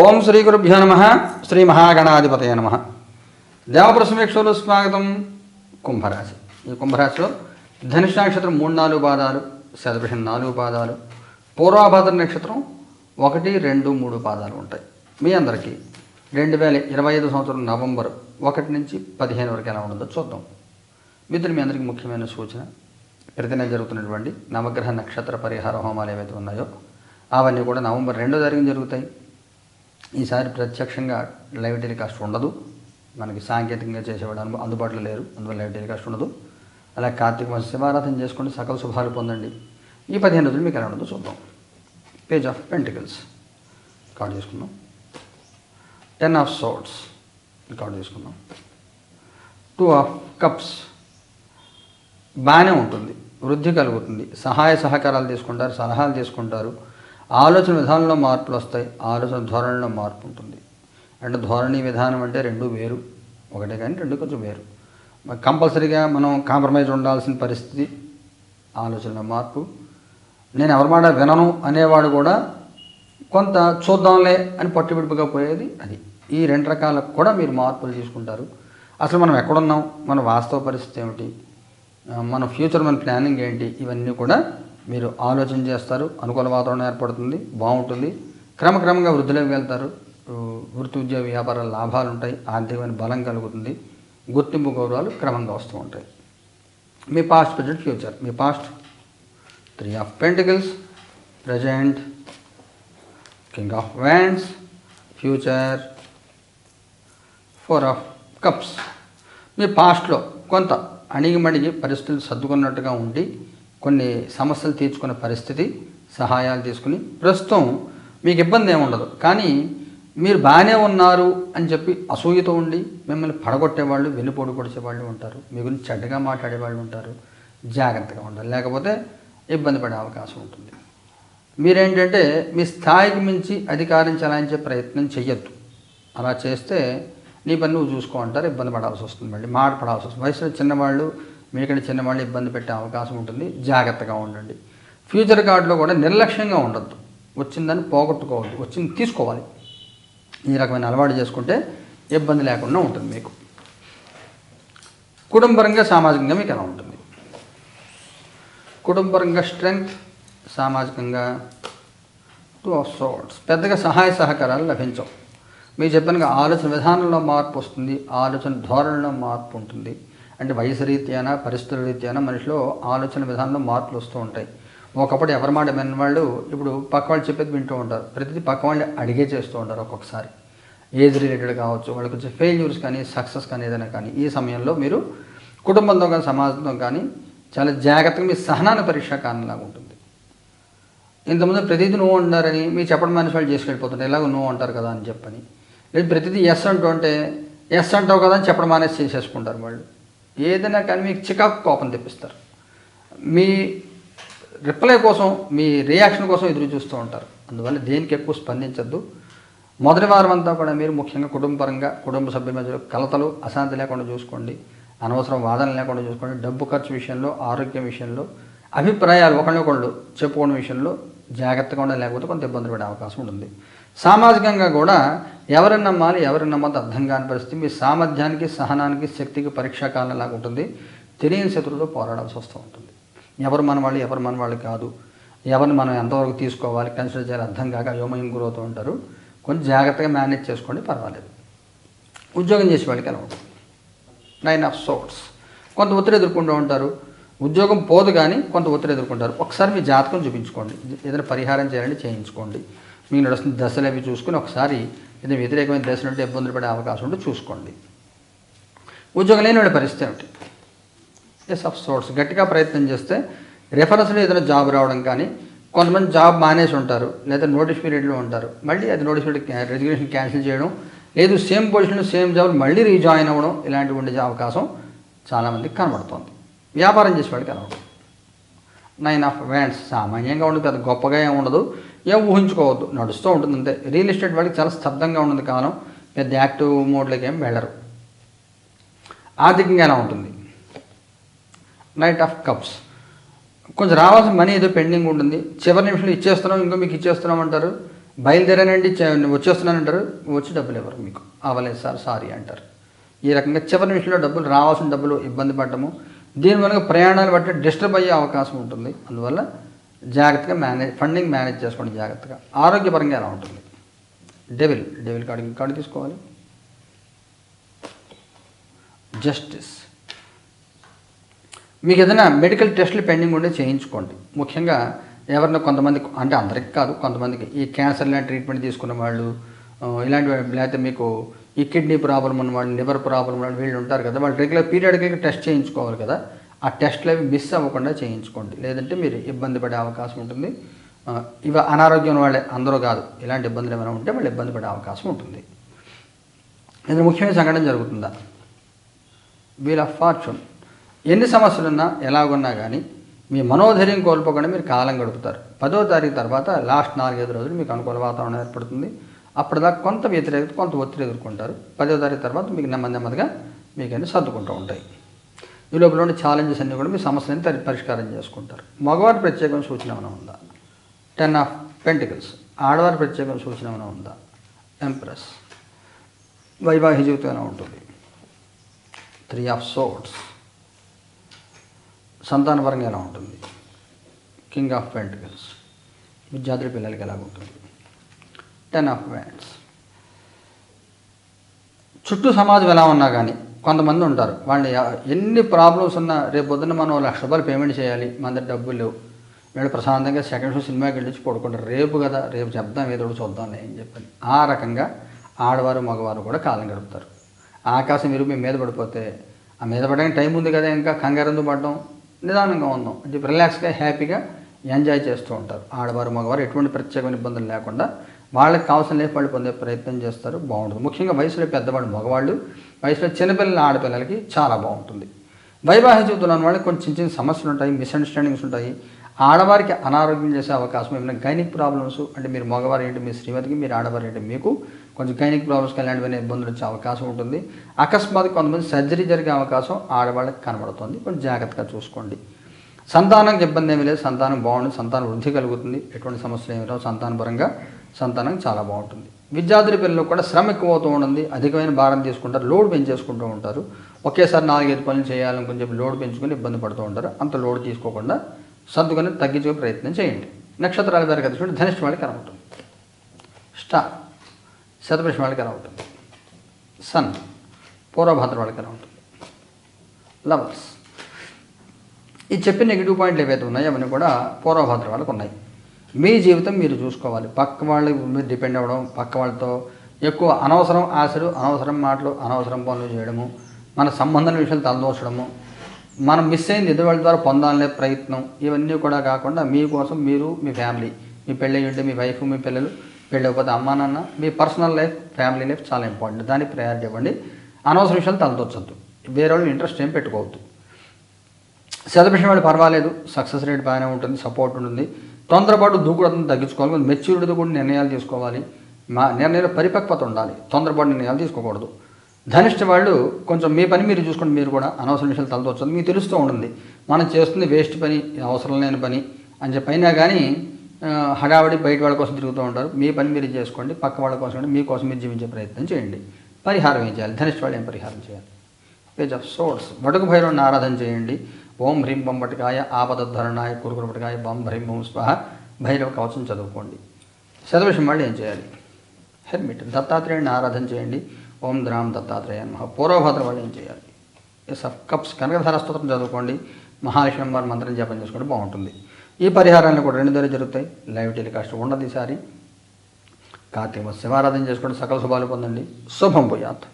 ఓం శ్రీ గురుభ్యో నమ శ్రీ మహాగణాధిపతయ నమ. దేవప్రసమేక్షలు స్వాగతం. కుంభరాశి. ఈ కుంభరాశిలో ధనుష్ నక్షత్రం మూడు నాలుగు పాదాలు శతభిషం నాలుగు పాదాలు పూర్వాభాద్ర నక్షత్రం ఒకటి రెండు మూడు పాదాలు ఉంటాయి. మీ అందరికీ రెండు వేల ఇరవై ఐదు సంవత్సరం నవంబర్ ఒకటి నుంచి పదిహేను వరకు ఎలా ఉండదో చూద్దాం. మిత్రులు మీ అందరికీ ముఖ్యమైన సూచన. ప్రతి నెల జరుగుతున్నటువంటి నవగ్రహ నక్షత్ర పరిహార హోమాలు ఏవైతే ఉన్నాయో అవన్నీ కూడా నవంబర్ రెండో తారీఖున జరుగుతాయి. ఈసారి ప్రత్యక్షంగా లైవ్ టెలికాస్ట్ ఉండదు. మనకి సాంకేతికంగా చేసేవాడు అందుబాటులో లేరు. అందువల్ల లైవ్ టెలికాస్ట్ ఉండదు. అలా కార్తీక మాసం శివారాధన చేసుకోండి. సకల శుభాలు పొందండి. ఈ పదిహేను రోజులు మీకు ఎలా ఉండదో చూద్దాం. పేజ్ ఆఫ్ పెంటికల్స్ రికార్డ్ చేసుకుందాం. టెన్ ఆఫ్ సోట్స్ రికార్డ్ చేసుకుందాం. టూ ఆఫ్ కప్స్ బాగానే ఉంటుంది. వృద్ధి కలుగుతుంది. సహాయ సహకారాలు తీసుకుంటారు. సలహాలు తీసుకుంటారు. ఆలోచన విధానంలో మార్పులు వస్తాయి ఆలోచన ధోరణిలో మార్పు ఉంటుంది. అంటే ధోరణి విధానం అంటే రెండు వేరు ఒకటే కానీ రెండు కొంచెం వేరు. కంపల్సరీగా మనం కాంప్రమైజ్ ఉండాల్సిన పరిస్థితి ఆలోచనలో మార్పు. నేను ఎవరి మాట వినను అనేవాడు కూడా కొంత చూద్దాంలే అని పట్టుబిడుపుగా పోయేది అది. ఈ రెండు రకాలకు కూడా మీరు మార్పులు తీసుకుంటారు. అసలు మనం ఎక్కడున్నాం? మన వాస్తవ పరిస్థితి ఏమిటి? మన ఫ్యూచర్ మన ప్లానింగ్ ఏంటి? ఇవన్నీ కూడా మీరు ఆలోచన చేస్తారు అనుకూల వాతావరణం ఏర్పడుతుంది బాగుంటుంది. క్రమక్రమంగా వృద్ధిలోకి వెళ్తారు. వృత్తి ఉద్యోగ వ్యాపార లాభాలు ఉంటాయి ఆర్థికమైన బలం కలుగుతుంది. గుర్తింపు గౌరవాలు క్రమంగా వస్తూ ఉంటాయి. మీ past present future me past three of pentacles present king of wands future four of cups మీ పాస్ట్లో కొంత అణిగిమణిగి పరిస్థితులు సర్దుకున్నట్టుగా ఉండి కొన్ని సమస్యలు తీర్చుకునే పరిస్థితి సహాయాలు తీసుకుని ప్రస్తుతం మీకు ఇబ్బంది ఏమి ఉండదు. కానీ మీరు బాగానే ఉన్నారు అని చెప్పి అసూయతో ఉండి మిమ్మల్ని పడగొట్టేవాళ్ళు వెన్నుపోటు పొడిచేవాళ్ళు ఉంటారు. మీ గురించి చెడ్డగా మాట్లాడేవాళ్ళు ఉంటారు. జాగ్రత్తగా ఉండాలి. లేకపోతే ఇబ్బంది పడే అవకాశం ఉంటుంది. మీరేంటంటే మీ స్థాయికి మించి అధికారం చలాయించే ప్రయత్నం చెయ్యొద్దు. అలా చేస్తే నీ పని నువ్వు చూసుకో అంటారు. ఇబ్బంది పడాల్సి వస్తుంది మళ్ళీ. మాట పడాల్సి వస్తుంది. వయసులో చిన్నవాళ్ళు మీకంటే చిన్నవాళ్ళు ఇబ్బంది పెట్టే అవకాశం ఉంటుంది. జాగ్రత్తగా ఉండండి. ఫ్యూచర్ కార్డులో కూడా నిర్లక్ష్యంగా ఉండద్దు. వచ్చిందని పోగొట్టుకోవద్దు. వచ్చింది తీసుకోవాలి. ఈ రకమైన అలవాటు చేసుకుంటే ఇబ్బంది లేకుండా ఉంటుంది మీకు. కుటుంబరంగా సామాజికంగా మీకు ఎలా ఉంటుంది? కుటుంబరంగా స్ట్రెంగ్త్ సామాజికంగా టూ ఆఫ్ సోట్స్ పెద్దగా సహాయ సహకారాలు లభించవు. మీరు చెప్పినగా ఆలోచన విధానంలో మార్పు వస్తుంది. ఆలోచన ధోరణిలో మార్పు ఉంటుంది. అంటే వయసు రీత్యాన పరిస్థితుల రీత్యాన మనిషిలో ఆలోచన విధానంలో మార్పులు వస్తూ ఉంటాయి. ఒకప్పుడు ఎవరి మాట విన్న వాళ్ళు ఇప్పుడు పక్క వాళ్ళు చెప్పేది వింటూ ఉంటారు. ప్రతిదీ పక్క వాళ్ళు అడిగే చేస్తూ ఉంటారు ఒక్కొక్కసారి. ఏజ్ రిలేటెడ్ కావచ్చు వాళ్ళకి వచ్చే ఫెయిల్యూర్స్ కానీ సక్సెస్ కానీ ఏదైనా కానీ ఈ సమయంలో మీరు కుటుంబంతో కానీ సమాజంతో కానీ చాలా జాగ్రత్తగా మీ సహనాన్ని పరీక్ష కారణంలాగా ఉంటుంది. ఇంతకుముందు ప్రతిదీ నువ్వు అంటారని మీరు చెప్పడం మనిషి వాళ్ళు చేసుకెళ్ళిపోతుంటారు. ఎలాగో నువ్వు అంటారు కదా అని చెప్పని. లేదు ప్రతిదీ ఎస్ అంటూ అంటే ఎస్ అంటావు కదా అని చెప్పడం మానేసి చేసేసుకుంటారు వాళ్ళు. ఏదైనా కానీ మీకు చికాకు కోపం తెప్పిస్తారు. మీ రిప్లై కోసం మీ రియాక్షన్ కోసం ఎదురు చూస్తూ ఉంటారు. అందువల్ల దేనికి ఎక్కువ స్పందించద్దు. మొదటి వారం అంతా కూడా మీరు ముఖ్యంగా కుటుంబపరంగా కుటుంబ సభ్యుల మధ్యలో కలతలు అశాంతి లేకుండా చూసుకోండి. అనవసరం వాదన లేకుండా చూసుకోండి. డబ్బు ఖర్చు విషయంలో ఆరోగ్యం విషయంలో అభిప్రాయాలు ఒకళ్ళొకళ్ళు చెప్పుకోవడం విషయంలో జాగ్రత్తగా ఉండాలి లేకపోతే కొంత ఇబ్బందులు పడే అవకాశం ఉంటుంది. సామాజికంగా కూడా ఎవరిని నమ్మాలి ఎవరిని నమ్మద్దు అర్థం కాని పరిస్థితి. మీ సామర్థ్యానికి సహనానికి శక్తికి పరీక్షా కాలం లాగా ఉంటుంది. తెలియని శత్రువుతో పోరాడాల్సి వస్తూ ఉంటుంది. ఎవరు మన వాళ్ళు ఎవరు మన వాళ్ళు కాదు. ఎవరిని మనం ఎంతవరకు తీసుకోవాలి కన్సిడర్ చేయాలి అర్థం కాక అయోమయం గురవుతూ ఉంటారు. కొంచెం జాగ్రత్తగా మేనేజ్ చేసుకోండి పర్వాలేదు. ఉద్యోగం చేసే వాళ్ళకి ఎలా ఉంటుంది? Nine of swords. కొంత ఒత్తిడి ఎదుర్కొంటూ ఉంటారు. ఉద్యోగం పోదు కానీ కొంత ఒత్తిడి ఎదుర్కొంటారు. ఒకసారి మీ జాతకం చూపించుకోండి. ఏదైనా పరిహారం చేయాలంటే చేయించుకోండి. మీకు నడుస్తున్న దశలు అవి చూసుకుని ఒకసారి ఏదైనా వ్యతిరేకమైన దశలు ఉంటే ఇబ్బందులు పడే అవకాశం ఉంటే చూసుకోండి. ఉద్యోగం లేని వాళ్ళ పరిస్థితి ఏమిటి? ఎస్ ఆఫ్ సోర్స్ గట్టిగా ప్రయత్నం చేస్తే రెఫరెన్స్లో ఏదైనా జాబ్ రావడం కానీ కొంతమంది జాబ్ మానేసి ఉంటారు లేదా నోటీస్ పీరియడ్లో ఉంటారు. మళ్ళీ అది నోటీస్ పీరియడ్ రెజిగ్నేషన్ క్యాన్సిల్ చేయడం లేదు సేమ్ పొజిషన్లో సేమ్ జాబ్ మళ్ళీ రీజాయిన్ అవ్వడం ఇలాంటివి ఉండే అవకాశం చాలామందికి కనబడుతుంది. వ్యాపారం చేసేవాడికి వాళ్ళకి నైన్ ఆఫ్ వ్యాండ్స్ సామాన్యంగా ఉండదు పెద్ద గొప్పగా ఏమి ఉండదు. ఏం ఊహించుకోవద్దు నడుస్తూ ఉంటుంది అంతే. రియల్ ఎస్టేట్ వాళ్ళకి చాలా స్తబ్దంగా ఉన్నది కాలం. పెద్ద యాక్టివ్ మోడ్లోకి ఏం వెళ్ళరు. ఆర్థికంగా ఎలా ఉంటుంది? నైట్ ఆఫ్ కప్స్ కొంచెం రావాల్సిన మనీ ఏదో పెండింగ్ ఉంటుంది. చివరి నిమిషంలో ఇచ్చేస్తున్నాం ఇంకో మీకు ఇచ్చేస్తున్నాం అంటారు. బయలుదేరానండి వచ్చేస్తున్నాను వచ్చేస్తున్నానంటారు వచ్చి డబ్బులు ఇవ్వరు మీకు. అవ్వలేదు సార్ సారీ అంటారు. ఈ రకంగా చివరి నిమిషంలో డబ్బులు రావాల్సిన డబ్బులు ఇబ్బంది పడటము. దీని మనకు ప్రయాణాలు బట్టి డిస్టర్బ్ అయ్యే అవకాశం ఉంటుంది. అందువల్ల జాగ్రత్తగా మేనేజ్ ఫండింగ్ మేనేజ్ చేసుకోండి జాగ్రత్తగా. ఆరోగ్యపరంగా ఎలా ఉంటుంది? డెవిల్ డెవిల్ కార్డు కార్డు తీసుకోవాలి. జస్టిస్. మీకు ఏదైనా మెడికల్ టెస్టులు పెండింగ్ ఉంటే చేయించుకోండి. ముఖ్యంగా ఎవరిన కొంతమంది అంటే అందరికి కాదు కొంతమందికి ఈ క్యాన్సర్ లాంటి ట్రీట్మెంట్ తీసుకున్న వాళ్ళు ఇలాంటి లేకపోతే మీకు ఈ కిడ్నీ ప్రాబ్లం ఉన్న లివర్ ప్రాబ్లం ఉన్న వీళ్ళు ఉంటారు కదా వాళ్ళు రెగ్యులర్ పీరియడ్కి టెస్ట్ చేయించుకోవాలి కదా ఆ టెస్ట్లు అవి మిస్ అవ్వకుండా చేయించుకోండి. లేదంటే మీరు ఇబ్బంది పడే అవకాశం ఉంటుంది. ఇవి అనారోగ్యం వాళ్ళే అందరూ కాదు. ఇలాంటి ఇబ్బందులు ఏమైనా ఉంటే వాళ్ళు ఇబ్బంది పడే అవకాశం ఉంటుంది. ఇది ముఖ్యమైన సంఘటన జరుగుతుందా? వీల్ ఆఫ్ ఫార్చ్యూన్ ఎన్ని సమస్యలున్నా ఎలాగున్నా కానీ మీ మనోధైర్యం కోల్పోకుండా మీరు కాలం గడుపుతారు. పదో తారీఖు తర్వాత లాస్ట్ నాలుగైదు రోజులు మీకు అనుకూల వాతావరణం ఏర్పడుతుంది. అప్పటిదాకా కొంత వ్యతిరేకత కొంత ఒత్తిడి ఎదుర్కొంటారు. పదో తారీఖు తర్వాత మీకు నెమ్మది నెమ్మదిగా మీకు అన్ని సర్దుకుంటూ ఉంటాయి. ఈ లోపల ఉండే ఛాలెంజెస్ అన్నీ కూడా మీ సమస్యలను తరి- పరిష్కారం చేసుకుంటారు. మగవారి ప్రత్యేకమైన సూచన ఏమైనా ఉందా? టెన్ ఆఫ్ పెంటికల్స్ ఆడవారి ప్రత్యేకమైన సూచన ఏమైనా ఉందా? ఎంప్రెస్ వైవాహిక జీవితం ఉంటుంది? త్రీ ఆఫ్ సోట్స్ సంతానపరంగా ఎలా ఉంటుంది? కింగ్ ఆఫ్ పెంటికల్స్ విద్యార్థుల పిల్లలకి ఎలా ఉంటుంది టెన్ ఆఫ్ వ్యాండ్స్ చుట్టూ సమాజం ఎలా ఉన్నా కానీ కొంతమంది ఉంటారు. వాళ్ళు ఎన్ని ప్రాబ్లమ్స్ ఉన్నా రేపు పొద్దున్న మనం లక్ష రూపాయలు పేమెంట్ చేయాలి. మన దగ్గర డబ్బులు లేవు. వీళ్ళు ప్రశాంతంగా సెకండ్ షో సినిమాకి వెళ్ళి పడుకుంటారు. రేపు కదా రేపు చెప్దాం ఏదో చూద్దాం అని చెప్పని. ఆ రకంగా ఆడవారు మగవారు కూడా కాలం గడుపుతారు. ఆకాశం ఇరుగు మీ మీద పడిపోతే ఆ మీద పడడానికి టైం ఉంది కదా ఇంకా. కంగారందు పడడం? నిదానంగా ఉందాం. అంటే రిలాక్స్గా హ్యాపీగా ఎంజాయ్ చేస్తూ ఉంటారు. ఆడవారు మగవారు ఎటువంటి ప్రత్యేకమైన ఇబ్బందులు లేకుండా వాళ్ళకి కావాల్సిన లేపు వాళ్ళు పొందే ప్రయత్నం చేస్తారు బాగుంటుంది. ముఖ్యంగా వయసులో పెద్దవాళ్ళు మగవాళ్ళు వయసులో చిన్నపిల్లల ఆడపిల్లలకి చాలా బాగుంటుంది. వైవాహిక జీవితంలో వాళ్ళకి కొంచెం చిన్న చిన్న సమస్యలు ఉంటాయి మిస్అండర్స్టాండింగ్స్ ఉంటాయి. ఆడవారికి అనారోగ్యం చేసే అవకాశం ఏమైనా గైనిక్ ప్రాబ్లమ్స్ అంటే మీరు మగవారు ఏంటి మీ శ్రీమతికి మీరు ఆడవారు ఏంటి మీకు కొంచెం గైనిక్ ప్రాబ్లమ్స్ ఇలాంటివన్నీ ఇబ్బందులు వచ్చే అవకాశం ఉంటుంది. అకస్మాత్ కొంతమంది సర్జరీ జరిగే అవకాశం ఆడవాళ్ళకి కనబడుతుంది. కొంచెం జాగ్రత్తగా చూసుకోండి. సంతానానికి ఇబ్బంది ఏమీ లేదు. సంతానం బాగుంటుంది. సంతానం వృద్ధి కలుగుతుంది. ఎటువంటి సమస్యలు ఏమి రావు. సంతానపరంగా సంతానం చాలా బాగుంటుంది. విద్యార్థుల పిల్లలకు కూడా శ్రమ ఎక్కువ అవుతూ ఉంటుంది అధికమైన భారం తీసుకుంటారు. లోడ్ పెంచేసుకుంటూ ఉంటారు. ఒకేసారి నాలుగైదు పనులు చేయాలనుకుని చెప్పి లోడ్ పెంచుకొని ఇబ్బంది పడుతూ ఉంటారు. అంత లోడ్ తీసుకోకుండా సర్దుకొని తగ్గించుకునే ప్రయత్నం చేయండి. నక్షత్రాల పేరు కదా ధనిష్ట వాళ్ళకి కనబడుతుంది. స్టార్. శతభిషం వాళ్ళకి కనబడుతుంది. సన్. పూర్వభద్ర వాళ్ళకి కనబడుతుంది. లవర్స్. ఈ చెప్పిన నెగిటివ్ పాయింట్లు ఏవైతే ఉన్నాయో అవన్నీ కూడా పూర్వభద్ర వాళ్ళకు ఉన్నాయి. మీ జీవితం మీరు చూసుకోవాలి. పక్క వాళ్ళకి మీరు డిపెండ్ అవ్వడం పక్క వాళ్ళతో ఎక్కువ అనవసరం ఆశలు అనవసరం మాటలు అనవసరం పనులు చేయడము మన సంబంధం విషయాలు తలదోచడము మనం మిస్ అయింది ఎదురు ద్వారా పొందాలనే ప్రయత్నం ఇవన్నీ కూడా కాకుండా మీకోసం మీరు మీ ఫ్యామిలీ మీ పెళ్ళి ఉంటే మీ వైఫ్ మీ పిల్లలు పెళ్ళకపోతే అమ్మా నాన్న మీ పర్సనల్ లైఫ్ ఫ్యామిలీ లైఫ్ చాలా ఇంపార్టెంట్. దానికి ప్రయారిటీ ఇవ్వండి. అనవసర విషయాలు తలదొచ్చద్దు వేరే వాళ్ళు ఇంట్రెస్ట్ ఏం పెట్టుకోవద్దు. సెలబ్రేషన్ వాళ్ళు పర్వాలేదు. సక్సెస్ రేట్ బాగానే ఉంటుంది సపోర్ట్ ఉంటుంది. తొందరపాటు దూకుడును తగ్గించుకోవాలి మెచ్యూరిటీతో కూడా నిర్ణయాలు తీసుకోవాలి. మా నిర్ణయాలు పరిపక్వత ఉండాలి. తొందరపాటు నిర్ణయాలు తీసుకోకూడదు. ధనిష్ట వాళ్ళు కొంచెం మీ పని మీరు చూసుకోండి మీరు కూడా అనవసర విషయాలు తలదొచ్చదు మీకు తెలుస్తూ ఉంటుంది. మనం చేస్తుంది వేస్ట్ పని అవసరం లేని పని అని చెప్పైనా కానీ హడావడి హడావిడి బయట వాళ్ళ కోసం తిరుగుతూ ఉంటారు. మీ పని మీరు చేసుకోండి పక్క వాళ్ళ కోసం అంటే మీకోసం మీరు జీవించే ప్రయత్నం చేయండి. పరిహారం ఏం చేయాలి? ధనిష్ట వాళ్ళు ఏం పరిహారం చేయాలి? Page of source. వడుకు భైరవుని ఆరాధన చేయండి. ఓం హ్రీం బొం పటికాయ ఆపదధరణాయ కురుకురు పటికాయ బం హ్రీం బొం స్వాహ. భైరవ కవచం చదువుకోండి. శతవిషం మళ్ళీ ఏం చేయాలి? హెర్మిట్ దత్తాత్రేయుని ఆరాధన చేయండి. ఓం ద్రామ్ దత్తాత్రేయ నమః. పూర్వభద్ర వాళ్ళు ఏం చేయాలి? ఎస్ ఆఫ్ కప్స్ కనకధార స్తోత్రం చదువుకోండి. మహాలక్ష్మి వారి మంత్రం జపం చేసుకోండి బాగుంటుంది. ఈ పరిహారాన్ని కూడా రెండు దగ్గర జరుగుతాయి. లైవ్ టెలికాస్ట్ ఉండదు ఈసారి. కార్తీక శివారాధన చేసుకోండి. సకల శుభాలు పొందండి. శుభం పోయాత్